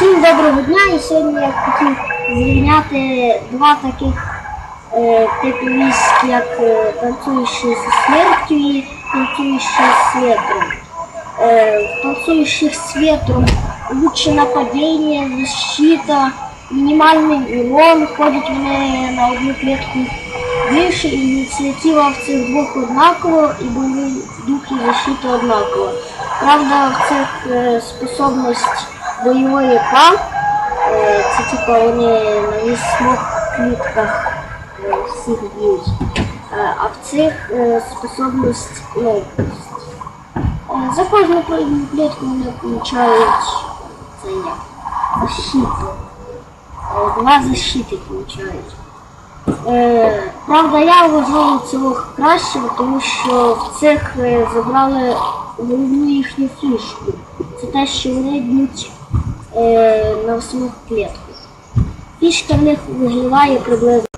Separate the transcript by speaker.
Speaker 1: Всім доброго дня і сьогодні я хотів зрівняти два таких е, типи військ, як е, танцуючі зі смертю і танцуючі з ветром. Е, в танцующих с лучше нападение, защита, минимальний урон, ходять вони на одну клітку більше, ініціатива в цих двох однакова, і бойовий дух і защита однакова. Правда, в цих е, способність бойової е, це типа вони на вісьмох клітках е, всіх б'ють. Е, а в цих е, способність ловкость. Е, За кожну клітку вони получають це як защиту. Два защити получають. Правда, я вважаю цього кращого, тому що в цих забрали головну їхню фішку. Це те, що вони б'ють на восьмих клітку. Фішка в них вигріває приблизно.